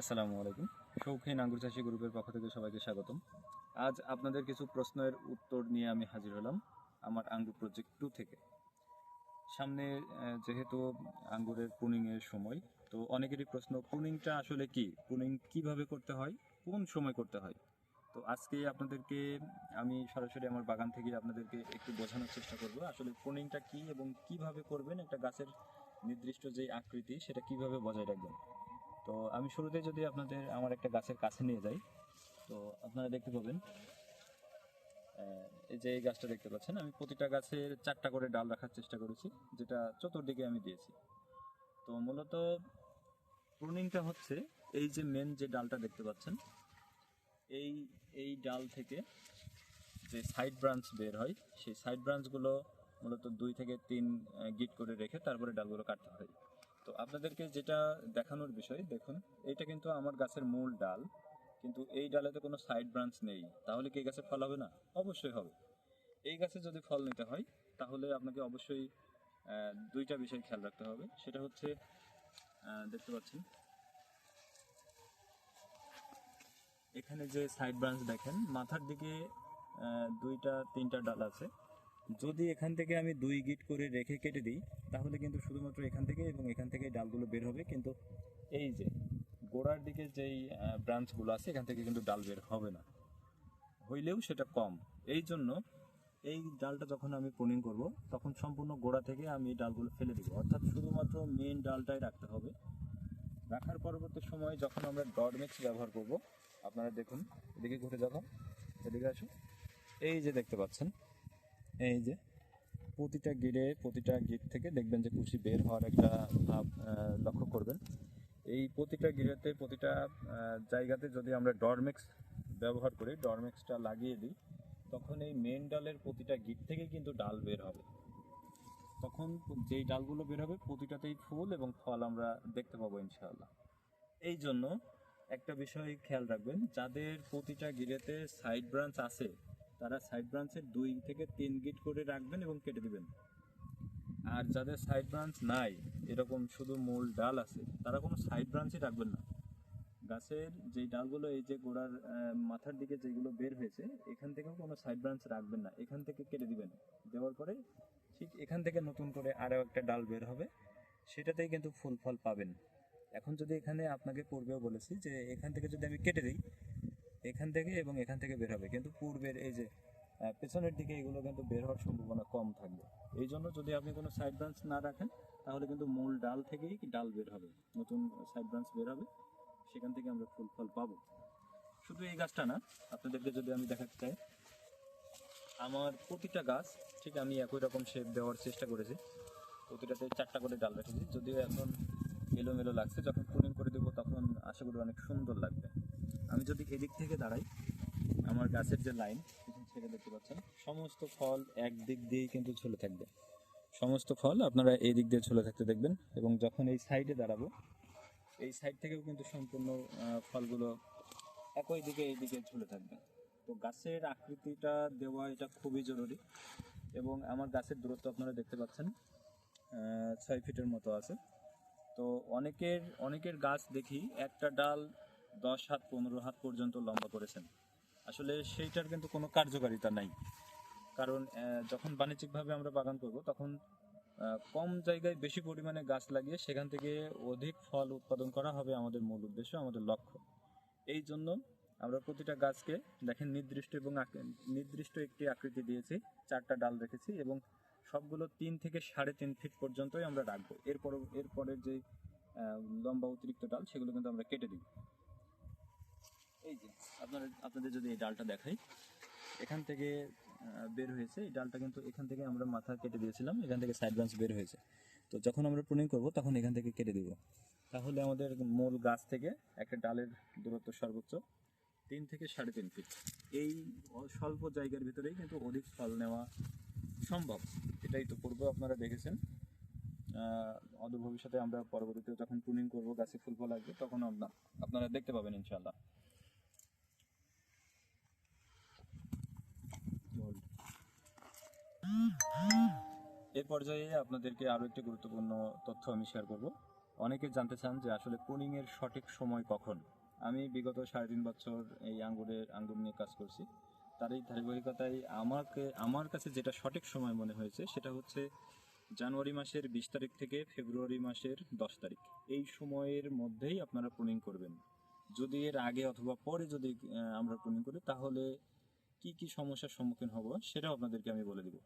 আসসালামু আলাইকুম। শৌখিন আঙ্গুর চাষি গ্রুপের পক্ষ থেকে সবাইকে স্বাগতম। আজ আপনাদের কিছু প্রশ্নের উত্তর নিয়ে আমি হাজির হলাম আমার আঙ্গুর প্রজেক্ট টু থেকে। সামনে যেহেতু আঙ্গুরের প্রুনিংয়ের সময়, তো অনেকেরই প্রশ্ন প্রুনিংটা আসলে কি? প্রুনিং কীভাবে করতে হয়? কোন সময় করতে হয়? তো আজকে আপনাদেরকে আমি সরাসরি আমার বাগান থেকে আপনাদেরকে একটু বোঝানোর চেষ্টা করব, আসলে প্রুনিংটা কি এবং কীভাবে করবেন? একটা গাছের নির্দিষ্ট যে আকৃতি, সেটা কীভাবে বজায় রাখবেন? তো আমি শুরুতে যদি আপনাদের আমার একটা গাছের কাছে নিয়ে যাই, তো আপনারা দেখতে পাবেন এই যে এই গাছটা দেখতে পাচ্ছেন, আমি প্রতিটা গাছের চারটা করে ডাল রাখার চেষ্টা করেছি, যেটা চতুর্দিকে আমি দিয়েছি। তো মূলত প্রুনিংটা হচ্ছে এই যে মেন যে ডালটা দেখতে পাচ্ছেন, এই এই ডাল থেকে যে সাইড ব্রাঞ্চ বের হয়, সেই সাইড ব্রাঞ্চগুলো মূলত দুই থেকে তিন গিট করে রেখে তারপরে ডালগুলো কাটতে হয়। তো আপনাদেরকে যেটা দেখানোর বিষয়, দেখুন, এইটা কিন্তু আমার গাছের মূল ডাল, কিন্তু এই ডালে তো কোনো সাইড ব্রাঞ্চ নেই। তাহলে কি গাছে ফল হবে না? অবশ্যই হবে। এই গাছে যদি ফল নিতে হয়, তাহলে আপনাকে অবশ্যই দুইটা বিষয় খেয়াল রাখতে হবে। সেটা হচ্ছে দেখতে পাচ্ছেন, এখানে যে সাইড ব্রাঞ্চ দেখেন, মাথার দিকে দুইটা, তিনটা ডাল আছে। যদি এখান থেকে আমি দুই গিট করে রেখে কেটে দিই, তাহলে কিন্তু শুধুমাত্র এখান থেকে এবং এখান থেকে ডালগুলো বের হবে, কিন্তু এই যে গোড়ার দিকে যেই ব্রাঞ্চগুলো আছে, এখান থেকে কিন্তু ডাল বের হবে না। হইলেও সেটা কম। এই জন্য এই ডালটা যখন আমি প্রুনিং করব, তখন সম্পূর্ণ গোড়া থেকে আমি ডালগুলো ফেলে দেবো। অর্থাৎ শুধুমাত্র মেন ডালটাই রাখতে হবে। রাখার পরবর্তী সময় যখন আমরা ডট মিক্স ব্যবহার করব, আপনারা দেখুন, এদিকে ঘুরে যাব এদিকে আসুন। এই যে দেখতে পাচ্ছেন এই যে, প্রতিটা গিরে প্রতিটা গিট থেকে দেখবেন যে কুশি বের হওয়ার একটা ভাব লক্ষ্য করবেন। এই প্রতিটা গিরেতে প্রতিটা জায়গাতে যদি আমরা ডরমেক্স ব্যবহার করি ডরমেক্সটা লাগিয়ে দিই, তখন এই মেন ডালের প্রতিটা গিট থেকে কিন্তু ডাল বের হবে। তখন যেই ডালগুলো বের হবে, প্রতিটাতেই ফুল এবং ফল আমরা দেখতে পাবো ইনশাআল্লাহ। এই জন্য একটা বিষয় খেয়াল রাখবেন, যাদের প্রতিটা গিরেতে সাইড ব্রাঞ্চ আছে তারা সাইড ব্রাঞ্চের দুই থেকে তিন গিট করে রাখবেন এবং কেটে দিবেন। আর যাদের সাইড ব্রাঞ্চ নাই, এরকম শুধু মূল ডাল আছে, তারা কোনো সাইড ব্রাঞ্চই রাখবেন না। গাছের যেই ডালগুলো, এই যে গোড়ার মাথার দিকে যেগুলো বের হয়েছে, এখান থেকেও কোনো সাইড ব্রাঞ্চ রাখবেন না। এখান থেকে কেটে দিবেন। দেওয়ার পরে ঠিক এখান থেকে নতুন করে আরও একটা ডাল বের হবে। সেটাতেই কিন্তু ফুল ফল পাবেন। এখন যদি এখানে আপনাকে পূর্বেও বলেছি যে এখান থেকে যদি আমি কেটে দিই এখান থেকে এবং এখান থেকে বের হবে। কিন্তু পূর্বের এই যে পেছনের দিকে এগুলো কিন্তু বের হওয়ার সম্ভাবনা কম থাকবে। এই জন্য যদি আপনি কোনো সাইড ব্রাঞ্চ না রাখেন, তাহলে কিন্তু মূল ডাল থেকেই ডাল বের হবে। নতুন সাইড ব্রাঞ্চ বের হবে। সেখান থেকে আমরা ফুল ফল পাবো। শুধু এই গাছটা না, আপনাদেরকে যদি আমি দেখাতে চাই, আমার প্রতিটা গাছ, ঠিক আমি একই রকম শেপ দেওয়ার চেষ্টা করেছি। প্রতিটাতে চারটা করে ডাল রেখেছি। যদিও এখন এলোমেলো লাগছে। যখন প্রুনিং করে দেবো, তখন আশা করি অনেক সুন্দর লাগবে। আমি যদি এদিক থেকে দাঁড়াই, আমার গাছের যে লাইন থেকে দেখতে পাচ্ছেন, সমস্ত ফল একদিক দিয়েই কিন্তু ঝুলে থাকবে। সমস্ত ফল আপনারা এই দিক দিয়ে ঝুলে থাকতে দেখবেন এবং যখন এই সাইডে দাঁড়াবো, এই সাইড থেকেও কিন্তু সম্পূর্ণ ফলগুলো একই দিকে এই দিকে ঝুলে থাকবে। তো গাছের আকৃতিটা দেওয়া এটা খুবই জরুরি এবং আমার গাছের দূরত্ব আপনারা দেখতে পাচ্ছেন ছয় ফিটের মতো আছে। তো অনেকের অনেকের গাছ দেখি একটা ডাল দশ হাত, পনেরো হাত পর্যন্ত লম্বা করেছেন। আসলে সেইটার কিন্তু কোনো কার্যকারিতা নাই। কারণ যখন বাণিজ্যিকভাবে আমরা বাগান করব, তখন কম জায়গায় বেশি পরিমাণে গাছ লাগিয়ে সেখান থেকে অধিক ফল উৎপাদন করা হবে আমাদের মূল উদ্দেশ্য, আমাদের লক্ষ্য। এই জন্য আমরা প্রতিটা গাছকে, দেখেন নির্দিষ্ট এবং নির্দিষ্ট একটি আকৃতি দিয়েছি, চারটা ডাল রেখেছি এবং সবগুলো তিন থেকে সাড়ে তিন ফিট পর্যন্তই আমরা রাখব। এরপর এরপরের যে লম্বা অতিরিক্ত ডাল, সেগুলো কিন্তু আমরা কেটে দিই এই যে, আপনারা, আপনাদের যদি এই ডালটা দেখাই, এখান থেকে বের হয়েছে। এই ডালটা কিন্তু এখান থেকে আমরা মাথা কেটে দিয়েছিলাম, এখান থেকে সাইড ব্রাঞ্চ বের হয়েছে। তো যখন আমরা প্রুনিং করব, তখন এখান থেকে কেটে দিব। তাহলে আমাদের মূল গাছ থেকে একটা ডালের দূরত্ব সর্বোচ্চ তিন থেকে সাড়ে তিন ফিট এই স্বল্প জায়গার ভিতরেই কিন্তু অধিক ফল নেওয়া সম্ভব। এটাই তো পূর্বে আপনারা দেখেছেন। অদূর ভবিষ্যতে আমরা পরবর্তীতে যখন প্রুনিং করব, গাছে ফুল ফল আসবে, তখন আপনারা দেখতে পাবেন ইনশাল্লাহ এর পর্যায়ে আপনাদেরকে আরও একটি গুরুত্বপূর্ণ তথ্য আমি শেয়ার করব। অনেকে জানতে চান যে আসলে প্রুনিং এর সঠিক সময় কখন? আমি বিগত সাড়ে তিন বছর এই আঙ্গুরের, আঙ্গুর নিয়ে কাজ করছি। তার এই ধারাবাহিকতায় আমাকে, আমার কাছে যেটা সঠিক সময় মনে হয়েছে সেটা হচ্ছে জানুয়ারি মাসের বিশ তারিখ থেকে ফেব্রুয়ারি মাসের দশ তারিখ। এই সময়ের মধ্যেই আপনারা প্রুনিং করবেন। যদি এর আগে অথবা পরে যদি আমরা প্রুনিং করি, তাহলে কি কি সমস্যার সম্মুখীন হব সেটাও আপনাদেরকে আমি বলে দিব।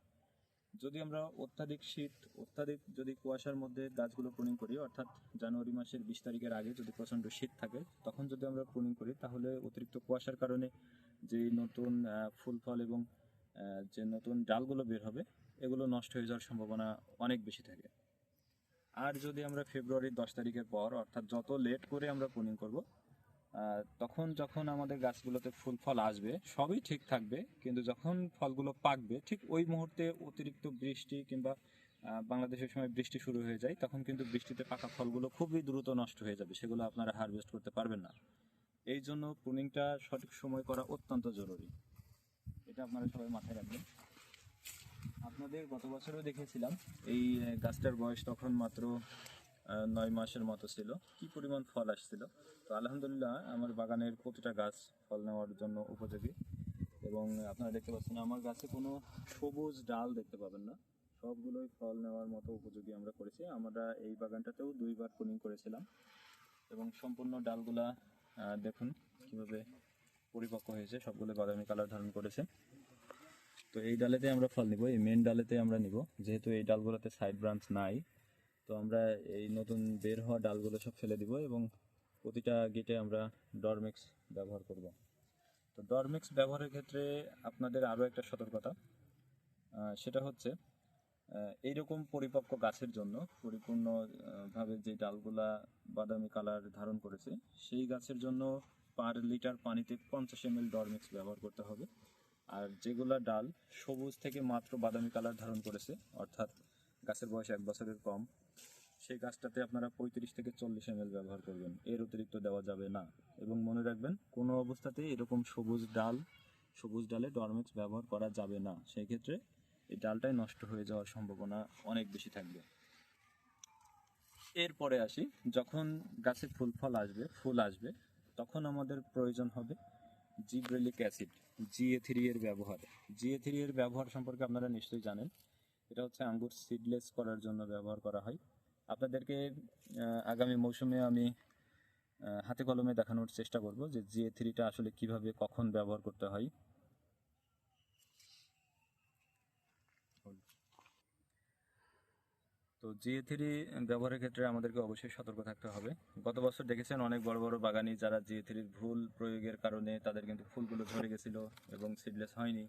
যদি আমরা অত্যাধিক শীত, অত্যাধিক যদি কুয়াশার মধ্যে গাছগুলো প্রুনিং করি, অর্থাৎ জানুয়ারি মাসের বিশ তারিখের আগে যদি প্রচণ্ড শীত থাকে, তখন যদি আমরা প্রুনিং করি, তাহলে অতিরিক্ত কুয়াশার কারণে যে নতুন ফুল ফল এবং যে নতুন ডালগুলো বের হবে, এগুলো নষ্ট হয়ে যাওয়ার সম্ভাবনা অনেক বেশি থাকে। আর যদি আমরা ফেব্রুয়ারির দশ তারিখের পর, অর্থাৎ যত লেট করে আমরা প্রুনিং করব তখন যখন আমাদের গাছগুলোতে ফুল ফল আসবে, সবই ঠিক থাকবে, কিন্তু যখন ফলগুলো পাকবে, ঠিক ওই মুহূর্তে অতিরিক্ত বৃষ্টি কিংবা বাংলাদেশের সময় বৃষ্টি শুরু হয়ে যায়, তখন কিন্তু বৃষ্টিতে পাকা ফলগুলো খুবই দ্রুত নষ্ট হয়ে যাবে, সেগুলো আপনারা হারভেস্ট করতে পারবেন না। এই জন্য প্রুনিংটা সঠিক সময় করা অত্যন্ত জরুরি। এটা আপনারা সবাই মাথায় রাখবেন। আপনাদের গত বছরও দেখেছিলাম, এই গাছটার বয়স তখন মাত্র নয় মাসের মতো ছিল। কি পরিমাণ ফল আসছিল? তো আলহামদুলিল্লাহ, আমার বাগানের প্রতিটা গাছ ফল নেওয়ার জন্য উপযোগী। এবং আপনারা দেখতে পাচ্ছেন, আমার গাছে কোনো সবুজ ডাল দেখতে পাবেন না। সবগুলোই ফল নেওয়ার মতো উপযোগী আমরা করেছি। আমরা এই বাগানটাতেও দুইবার প্রুনিং করেছিলাম। এবং সম্পূর্ণ ডালগুলা দেখুন কীভাবে পরিপক্ক হয়েছে। সবগুলো বাদামি কালার ধারণ করেছে। তো এই ডালেতে আমরা ফল নিব। এই মেন ডালেতে আমরা নিব। যেহেতু এই ডালগুলোতে সাইড ব্রাঞ্চ নাই তো আমরা এই নতুন বের হওয়া ডালগুলো সব ফেলে দিব এবং প্রতিটা গেটে আমরা ডরমিক্স ব্যবহার করব। তো ডরমিক্স ব্যবহারের ক্ষেত্রে আপনাদের আরও একটা সতর্কতা সেটা হচ্ছে এইরকম পরিপক্ক গাছের জন্য পরিপূর্ণভাবে যে ডালগুলা বাদামি কালার ধারণ করেছে, সেই গাছের জন্য পার লিটার পানিতে পঞ্চাশ এম এল ডরমিক্স ব্যবহার করতে হবে। আর যেগুলা ডাল সবুজ থেকে মাত্র বাদামি কালার ধারণ করেছে, অর্থাৎ গাছের বয়স এক বছরের কম, সেই গাছটাতে আপনারা পঁয়ত্রিশ থেকে চল্লিশ এম ব্যবহার করবেন। এর অতিরিক্ত দেওয়া যাবে না। এবং মনে রাখবেন, কোনো অবস্থাতেই এরকম সবুজ ডাল, সবুজ ডালে ডরমেক্স ব্যবহার করা যাবে না। সেই ক্ষেত্রে এই ডালটাই নষ্ট হয়ে যাওয়ার সম্ভাবনা অনেক বেশি থাকবে। এরপরে আসি, যখন গাছে ফুল ফল আসবে, ফুল আসবে, তখন আমাদের প্রয়োজন হবে জিব্রেলিক অ্যাসিড জিএ থ্রি এর ব্যবহার। জিএ থ্রি এর ব্যবহার সম্পর্কে আপনারা নিশ্চয়ই জানেন। এটা হচ্ছে আঙ্গুর সিডলেস করার জন্য ব্যবহার করা হয়। আপনাদেরকে আগামী মৌসুমে আমি হাতে কলমে দেখানোর চেষ্টা করব যে জিএ থ্রিটা আসলে কীভাবে, কখন ব্যবহার করতে হয়। তো জিএ থ্রি ব্যবহারের ক্ষেত্রে আমাদেরকে অবশ্যই সতর্ক থাকতে হবে। গত বছর দেখেছেন অনেক বড় বড় বাগানি যারা জিএ থ্রির ভুল প্রয়োগের কারণে তাদের কিন্তু ফুলগুলো ঝরে গেছিল এবং সিডলেস হয়নি।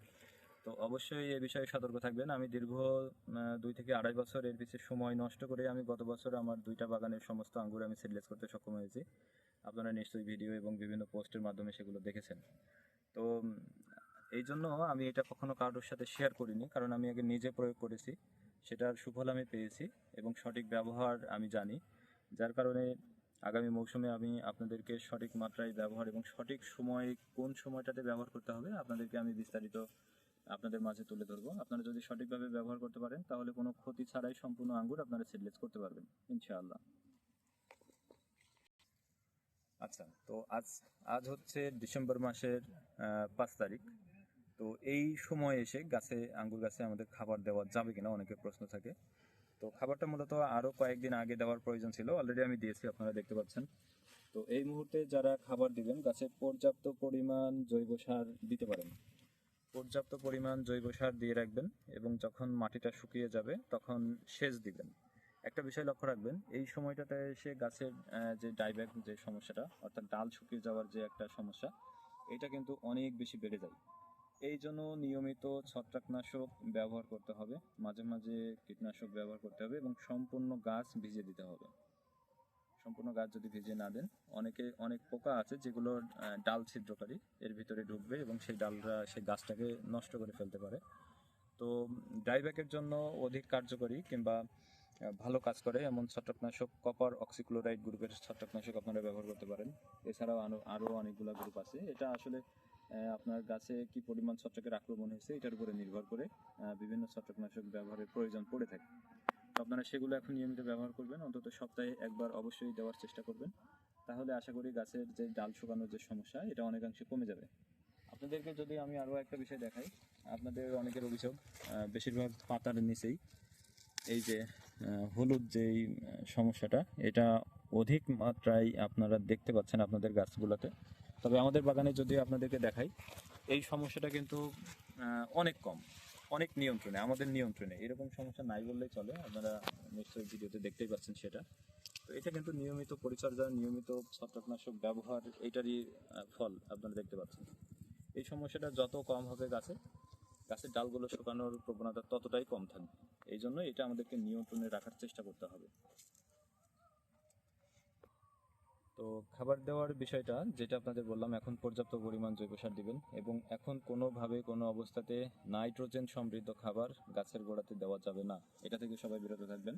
তো অবশ্যই এ বিষয়ে সতর্ক থাকবেন। আমি দীর্ঘ দুই থেকে আড়াই বছর এর পিছিয়ে সময় নষ্ট করে আমি গত বছর আমার দুইটা বাগানের সমস্ত আঙ্গুর আমি সিডলেস করতে সক্ষম হয়েছি। আপনারা নিশ্চয়ই ভিডিও এবং বিভিন্ন পোস্টের মাধ্যমে সেগুলো দেখেছেন। তো এই জন্য আমি এটা কখনো কারোর সাথে শেয়ার করিনি, কারণ আমি আগে নিজে প্রয়োগ করেছি। সেটার সুফল আমি পেয়েছি এবং সঠিক ব্যবহার আমি জানি। যার কারণে আগামী মৌসুমে আমি আপনাদেরকে সঠিক মাত্রায় ব্যবহার এবং সঠিক সময় কোন সময়টাতে ব্যবহার করতে হবে, আপনাদেরকে আমি বিস্তারিত আপনাদের মাঝে তুলে ধরবো। আপনারা যদি সঠিকভাবে ব্যবহার করতে পারেন, তাহলে কোনো ক্ষতি ছাড়াই সম্পূর্ণ আঙ্গুর আপনারা সিডলেস করতে পারবেন, ইনশাআল্লাহ। আচ্ছা তো আজ আজ হচ্ছে ডিসেম্বর মাসের পাঁচ তারিখ। তো এই সময় এসে গাছে, আঙ্গুর গাছে আমাদের খাবার দেওয়া যাবে কিনা অনেকের প্রশ্ন থাকে। তো খাবারটা মূলত আরও কয়েকদিন আগে দেওয়ার প্রয়োজন ছিল অলরেডি আমি দিয়েছি, আপনারা দেখতে পাচ্ছেন। তো এই মুহূর্তে যারা খাবার দিবেন, গাছে পর্যাপ্ত পরিমাণ জৈব সার দিতে পারেন। পর্যাপ্ত পরিমাণ জৈব সার দিয়ে রাখবেন এবং যখন মাটিটা শুকিয়ে যাবে তখন সেচ দিবেন। একটা বিষয় লক্ষ্য রাখবেন, এই সময়টাতে এসে গাছের যে ডাইব্যাক, যে সমস্যাটা, অর্থাৎ ডাল শুকিয়ে যাওয়ার যে একটা সমস্যা, এটা কিন্তু অনেক বেশি বেড়ে যায়। এই জন্য নিয়মিত ছত্রাকনাশক ব্যবহার করতে হবে, মাঝে মাঝে কীটনাশক ব্যবহার করতে হবে এবং সম্পূর্ণ গাছ ভিজিয়ে দিতে হবে। সম্পূর্ণ গাছ যদি ভিজিয়ে না দেন, অনেকে, অনেক পোকা আছে যেগুলো ডাল ছিদ্রকারী, এর ভিতরে ঢুকবে এবং সেই ডালরা সেই গাছটাকে নষ্ট করে ফেলতে পারে। তো ডাইব্যাকের জন্য অধিক কার্যকরী কিংবা ভালো কাজ করে এমন ছত্রাকনাশক, কপার অক্সিক্লোরাইড গ্রুপের ছত্রাকনাশক আপনারা ব্যবহার করতে পারেন। এছাড়াও আরও অনেকগুলো গ্রুপ আছে। এটা আসলে আপনার গাছে কি পরিমাণ ছত্রাকের আক্রমণ হয়েছে, এটার উপরে নির্ভর করে বিভিন্ন ছত্রাকনাশক ব্যবহারের প্রয়োজন পড়ে থাকে। আপনারা সেগুলো এখন নিয়মিত ব্যবহার করবেন, অন্তত সপ্তাহে একবার অবশ্যই দেওয়ার চেষ্টা করবেন। তাহলে আশা করি গাছের যে ডাল শুকানোর যে সমস্যা, এটা অনেকাংশে কমে যাবে। আপনাদেরকে যদি আমি আরও একটা বিষয় দেখাই, আপনাদের অনেকের অভিযোগ বেশিরভাগ পাতার নিচেই। এই যে হলুদ যেই সমস্যাটা, এটা অধিক মাত্রায় আপনারা দেখতে পাচ্ছেন আপনাদের গাছগুলোতে। তবে আমাদের বাগানে যদি আপনাদেরকে দেখাই, এই সমস্যাটা কিন্তু অনেক কম। অনেক নিয়ন্ত্রণে, আমাদের নিয়ন্ত্রণে। এরকম সমস্যা নাই বললেই চলে, আপনারা নিশ্চয়ই ভিডিওতে দেখতেই পাচ্ছেন সেটা। তো এটা কিন্তু নিয়মিত পরিচর্যা, নিয়মিত ছত্রাকনাশক ব্যবহার এটারই ফল আপনারা দেখতে পাচ্ছেন। এই সমস্যাটা যত কম হবে গাছে, গাছের ডালগুলো শুকানোর প্রবণতা ততটাই কম থাকবে। এই জন্য এটা আমাদেরকে নিয়ন্ত্রণে রাখার চেষ্টা করতে হবে। তো খাবার দেওয়ার বিষয়টা যেটা আপনাদের বললাম, এখন পর্যাপ্ত পরিমাণ জৈব সার দিবেন এবং এখন কোনোভাবে কোনো অবস্থাতে নাইট্রোজেন সমৃদ্ধ খাবার গাছের গোড়াতে দেওয়া যাবে না। এটা থেকে সবাই বিরত থাকবেন।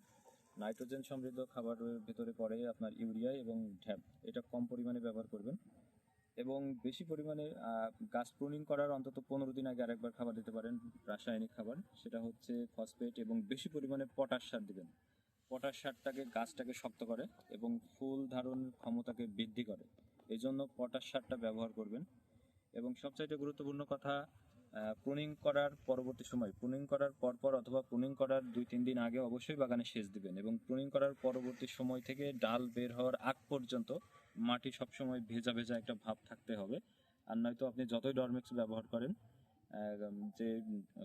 নাইট্রোজেন সমৃদ্ধ খাবারের ভেতরে পড়ে আপনার ইউরিয়া এবং ঢ্যাপ। এটা কম পরিমাণে ব্যবহার করবেন এবং বেশি পরিমাণে গাছ প্রুনিং করার অন্তত পনেরো দিন আগে আরেকবার খাবার দিতে পারেন রাসায়নিক খাবার। সেটা হচ্ছে ফসফেট এবং বেশি পরিমাণে পটাশ সার দিবেন। পটাশ সারটাকে গাছটাকে শক্ত করে এবং ফুল ধারণ ক্ষমতাকে বৃদ্ধি করে। এই জন্য পটাশ সারটা ব্যবহার করবেন। এবং সবচাইতে গুরুত্বপূর্ণ কথা প্রুনিং করার পরবর্তী সময় প্রুনিং করার পরপর অথবা প্রুনিং করার দুই, তিন দিন আগে অবশ্যই বাগানে সেচ দিবেন এবং প্রুনিং করার পরবর্তী সময় থেকে ডাল বের হওয়ার আগ পর্যন্ত মাটি সবসময় ভেজা ভেজা একটা ভাব থাকতে হবে। আর নয়তো আপনি যতই ডরমেক্স ব্যবহার করেন যে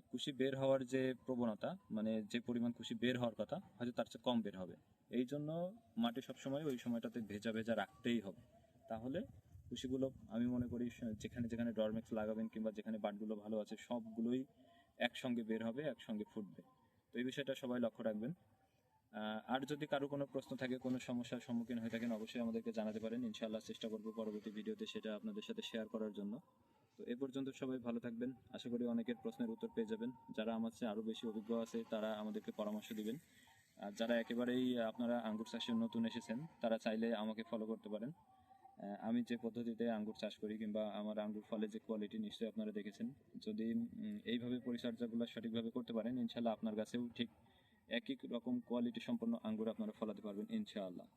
কুশি বের হওয়ার যে প্রবণতা মানে যে পরিমাণ কুশি বের হওয়ার কথা, হয়তো তার চেয়ে কম বের হবে। এই জন্য মাটি সবসময় ওই সময়টাতে ভেজা ভেজা রাখতেই হবে। তাহলে কুশিগুলো আমি মনে করি, যেখানে যেখানে ডরমেক্স লাগাবেন কিংবা যেখানে বাটগুলো ভালো আছে, সবগুলোই একসঙ্গে বের হবে, একসঙ্গে ফুটবে। তো এই বিষয়টা সবাই লক্ষ্য রাখবেন। আর যদি কারও কোনো প্রশ্ন থাকে, কোনো সমস্যার সম্মুখীন হয়ে থাকেন, অবশ্যই আমাদেরকে জানাতে পারেন। ইনশাআল্লাহ চেষ্টা করব পরবর্তী ভিডিওতে সেটা আপনাদের সাথে শেয়ার করার জন্য। তো এ পর্যন্ত সবাই ভালো থাকবেন। আশা করি অনেকের প্রশ্নের উত্তর পেয়ে যাবেন। যারা আমার চেয়ে আরও বেশি অভিজ্ঞ আছে, তারা আমাদেরকে পরামর্শ দিবেন। আর যারা একেবারেই আপনারা আঙ্গুর চাষে নতুন এসেছেন, তারা চাইলে আমাকে ফলো করতে পারেন। আমি যে পদ্ধতিতে আঙ্গুর চাষ করি কিংবা আমার আঙ্গুর ফলের যে কোয়ালিটি নিশ্চয়ই আপনারা দেখেছেন। যদি এইভাবে পরিচর্যাগুলো সঠিকভাবে করতে পারেন ইনশাল্লাহ আপনার কাছেও ঠিক একই রকম কোয়ালিটি সম্পন্ন আঙ্গুর আপনারা ফলাতে পারবেন, ইনশাআল্লাহ।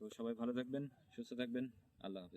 তো সবাই ভালো থাকবেন, সুস্থ থাকবেন। আল্লাহ হাফেজ।